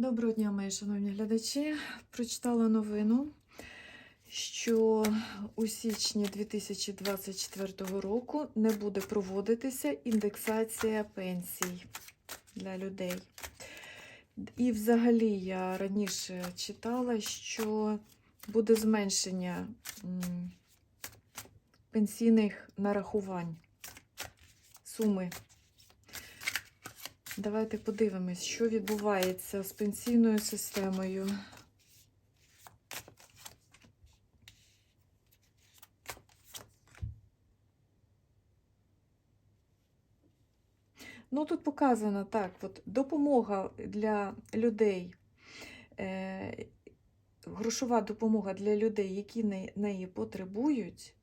Доброго дня, мої шановні глядачі. Прочитала новину, що у січні 2024 року не буде проводитися індексація пенсій для людей. І взагалі я раніше читала, що буде зменшення пенсійних нарахувань суми. Давайте подивимось, що відбувається з пенсійною системою. Ну, тут показано так: от, допомога для людей, е, грошова допомога для людей, які неї потребують.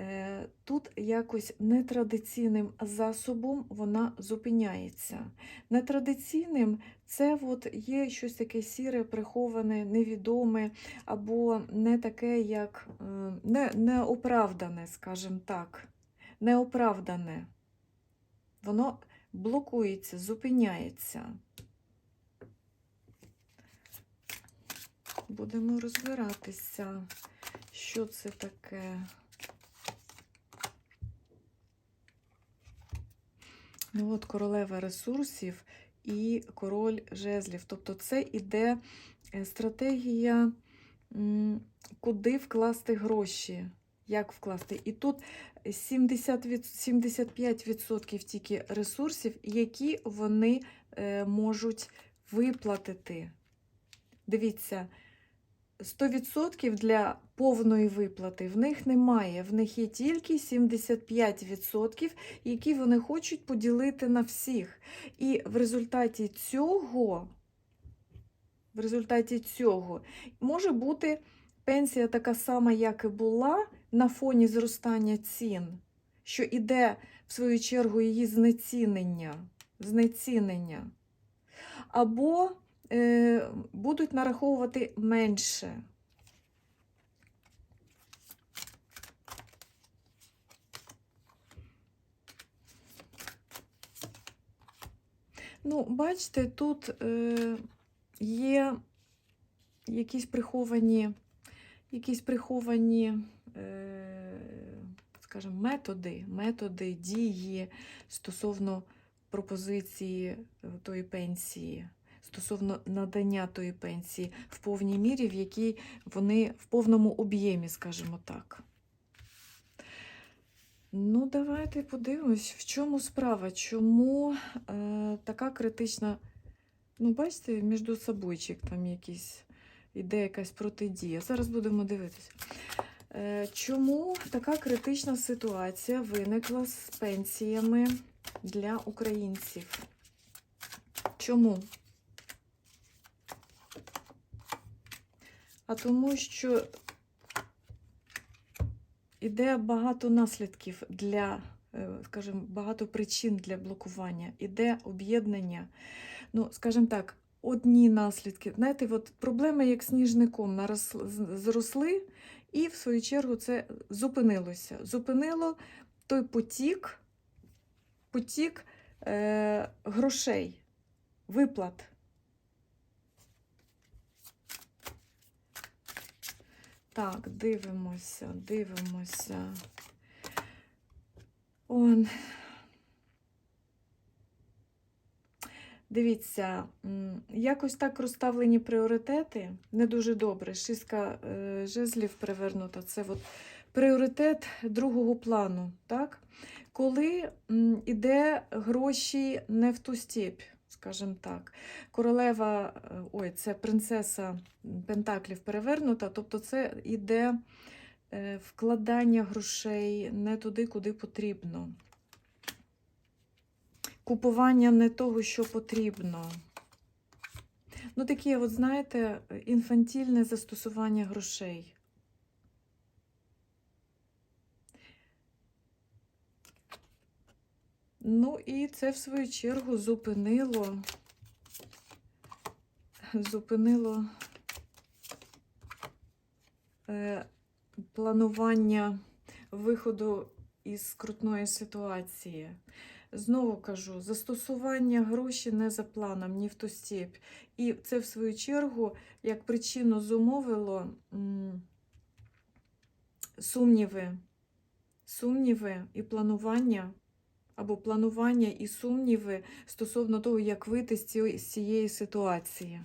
Е, Тут якось нетрадиційним засобом вона зупиняється. Нетрадиційним це от є щось таке сіре, приховане, невідоме, або не таке, як е, не, неоправдане, скажімо так. Неоправдане. Воно блокується, зупиняється. Будемо розбиратися, що це таке. Ну от королева ресурсів і король жезлів. Тобто це іде е, стратегія, куди вкласти гроші, як вкласти. І тут 70 від, 75% тільки ресурсів, які вони е, можуть виплатити. Дивіться, 100% для повної виплати в них немає. В них є тільки 75%, які вони хочуть поділити на всіх. І в результаті цього, в результаті цього може бути пенсія така сама, як і була, на фоні зростання цін, що іде, в свою чергу, її знецінення. знецінення. Або будуть нараховувати менше. Ну, бачите, тут е, є якісь приховані, якісь приховані, е, скажімо, методи, методи дії стосовно пропозиції е, тої пенсії, стосовно надання тої пенсії в повній мірі, в якій вони в повному об'ємі, скажімо так. Ну, давайте подивимось, в чому справа, чому е, така критична. Ну, бачите, між собойчик там якийсь іде якась протидія. Зараз будемо дивитися. Е, чому така критична ситуація виникла з пенсіями для українців? Чому? А тому, що іде багато наслідків для, е, скажімо, багато причин для блокування, іде об'єднання. Ну, скажімо так, одні наслідки. Знаєте, от проблеми як сніжником нарос- зросли, і в свою чергу це зупинилося. Зупинило той потік, потік е, грошей, виплат. Так, дивимося, дивимося. Он. Дивіться, якось так розставлені пріоритети не дуже добре. Шістка е, жезлів перевернута. Це от пріоритет другого плану. Так? Коли м, іде гроші не в ту степь, скажімо так. Королева, е, ой, це принцеса Пентаклів перевернута, тобто це іде е, вкладання грошей не туди, куди потрібно. Купування не того, що потрібно. Ну, таке, от, знаєте, інфантільне застосування грошей. Ну, і це, в свою чергу, зупинило, зупинило е, планування виходу із скрутної ситуації Знову кажу, застосування гроші не за планом, ні в ту степь. І це, в свою чергу, як причину зумовило сумніви, сумніви і планування, або планування і сумніви стосовно того, як вийти з цієї, ситуації.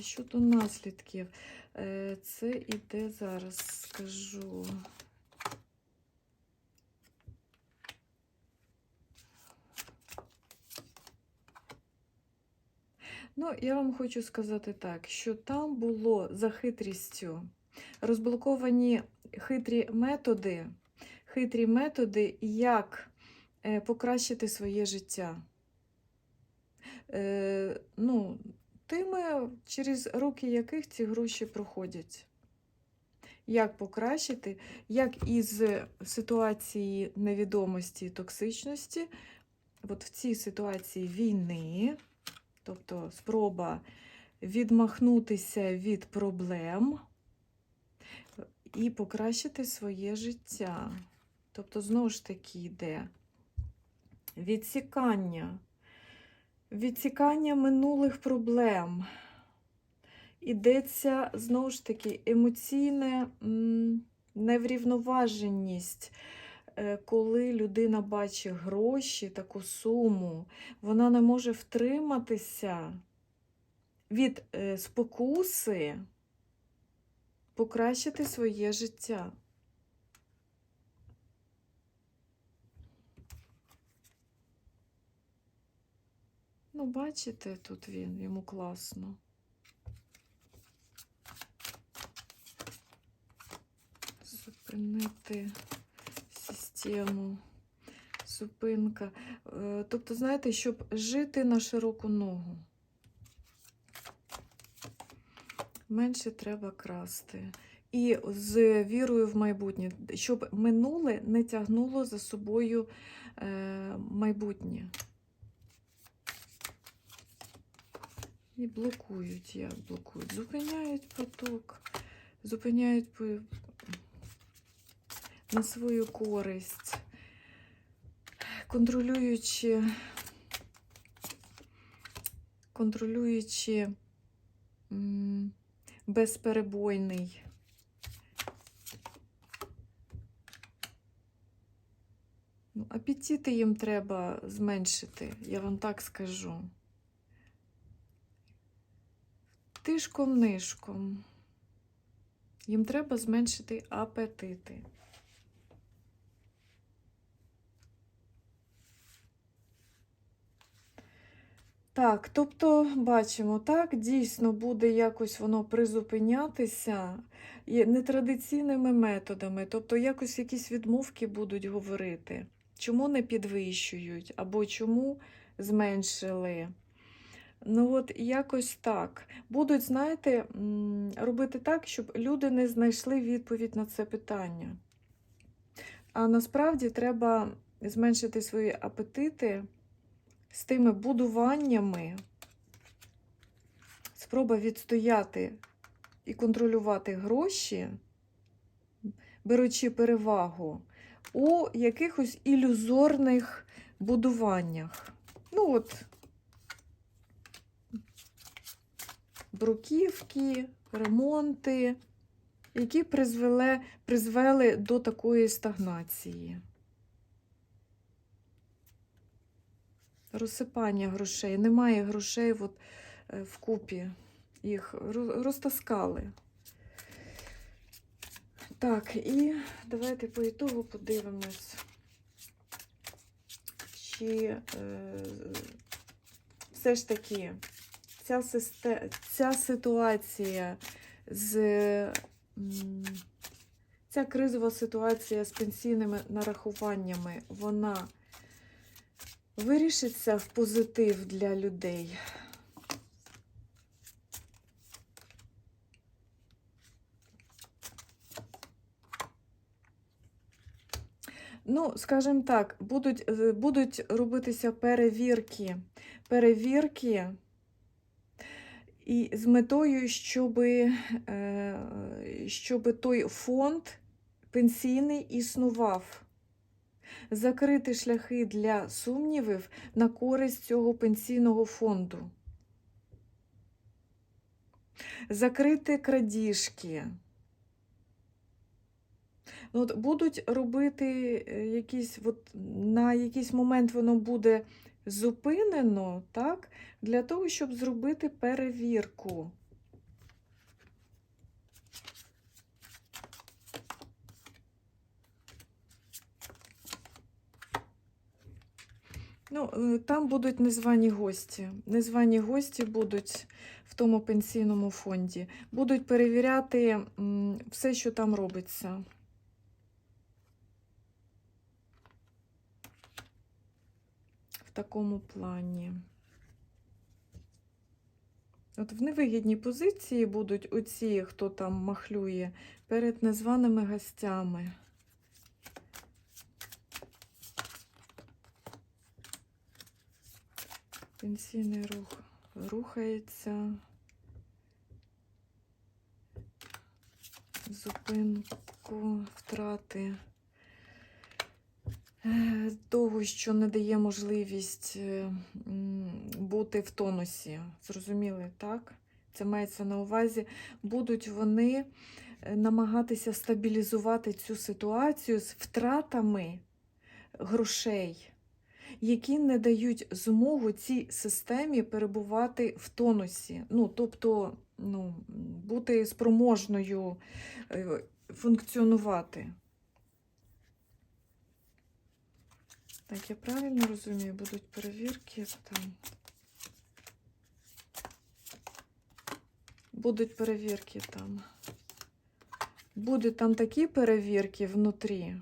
Щодо наслідків, е, це іде зараз, скажу. Ну, я вам хочу сказати так, що там було за хитрістю розблоковані хитрі методи, хитрі методи, як е, покращити своє життя. Е, ну, тими, через руки яких ці гроші проходять. Як покращити, як із ситуації невідомості і токсичності, от в цій ситуації війни, тобто спроба відмахнутися від проблем і покращити своє життя. Тобто, знову ж таки, йде відсікання, відсікання минулих проблем. Ідеться, знову ж таки, емоційна неврівноваженість. Е, Коли людина бачить гроші, таку суму, вона не може втриматися від е, спокуси покращити своє життя. Ну, бачите, тут він, йому класно. Зупинити систему. Зупинка. Е, Тобто, знаєте, щоб жити на широку ногу. Менше треба красти. І з вірою в майбутнє, щоб минуле не тягнуло за собою е, майбутнє. І блокують, як блокують. Зупиняють поток, зупиняють на свою користь, контролюючи, контролюючи безперебойний. Ну, апетити їм треба зменшити, я вам так скажу. Тишком нишком. Їм треба зменшити апетити. Так, тобто бачимо, так, дійсно буде якось воно призупинятися нетрадиційними методами, тобто якось якісь відмовки будуть говорити, чому не підвищують, або чому зменшили. Ну, от якось так. Будуть, знаєте, робити так, щоб люди не знайшли відповідь на це питання. А насправді треба зменшити свої апетити з тими будуваннями, спроба відстояти і контролювати гроші, беручи перевагу у якихось ілюзорних будуваннях. Ну от, бруківки, ремонти, які призвели, призвели до такої стагнації. Розсипання грошей. Немає грошей от, е, вкупі. Їх розтаскали. Так, і давайте по ітогу подивимось, чи е, все ж таки ця, систе... ця ситуація з ця кризова ситуація з пенсійними нарахуваннями, вона вирішиться в позитив для людей. Ну, скажімо так, будуть, е, будуть робитися перевірки, перевірки і з метою, щоб, щоб той фонд пенсійний існував. закрити шляхи для сумнівів на користь цього пенсійного фонду. Закрити крадіжки. Ну, От будуть робити е, якісь, от, на якийсь момент воно буде зупинено, так, для того, щоб зробити перевірку. Ну, е, там будуть незвані гості. Незвані гості будуть в тому пенсійному фонді. Будуть перевіряти все, що там робиться. В такому плані. От в невигідній позиції будуть оці, хто там махлює, перед незваними гостями. Пенсійний рух рухається. Зупинку, втрати того, що не дає можливість е, бути в тонусі. Зрозуміли, так? Це мається на увазі. Будуть вони е, намагатися стабілізувати цю ситуацію з втратами грошей які не дають змогу цій системі перебувати в тонусі. Ну, тобто ну, бути спроможною е, функціонувати. Так, я правильно розумію, будуть перевірки там. Будуть перевірки там. Будуть там такі перевірки внутрі.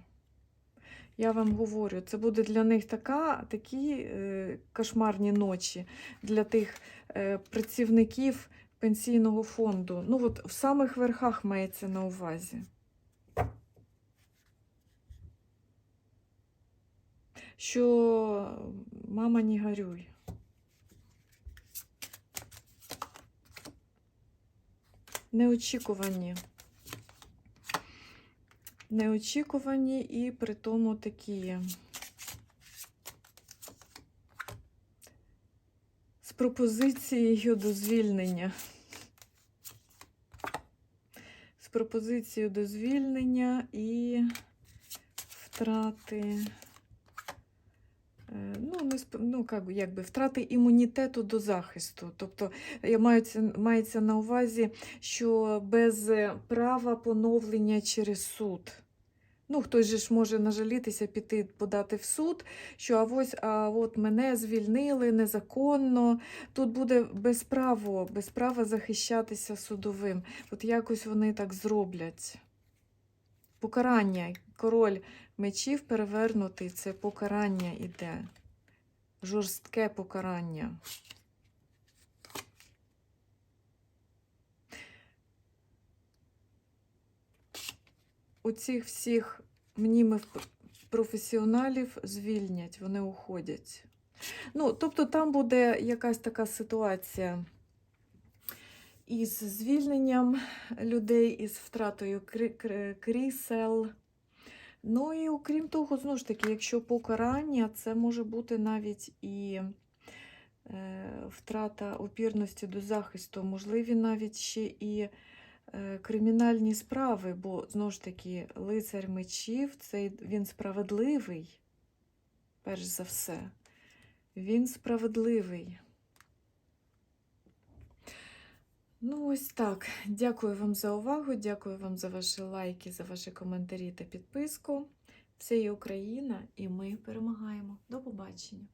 Я вам говорю, це буде для них така, такі е, кошмарні ночі для тих е, працівників пенсійного фонду. Ну, от в самих верхах мається на увазі. Що мама не горюй. Неочікувані неочікувані і при тому такі з пропозицією до звільнення. З пропозицією до звільнення і втрати. Е, Ну, якби, втрати імунітету до захисту. Тобто мається, мається на увазі, що без е, права поновлення через суд. Ну, хтось же ж може нажалітися, піти подати в суд, що а ось а от мене звільнили незаконно. Тут буде без права, без права захищатися судовим. От якось вони так зроблять. Покарання. Король мечів перевернутий це покарання іде. Жорстке покарання. Оцих всіх мнімих професіоналів звільнять, вони уходять. Ну, тобто там буде якась така ситуація із звільненням людей, із втратою крі- кр- крісел. Ну і окрім того, знову ж таки, якщо покарання, це може бути навіть і е, втрата опірності до захисту, можливі навіть ще і е, кримінальні справи, бо знову ж таки, лицар мечів це він справедливий, перш за все. Він справедливий. Ну, ось так. Дякую вам за увагу, дякую вам за ваші лайки, за ваші коментарі та підписку. Це є Україна, і ми перемагаємо. До побачення!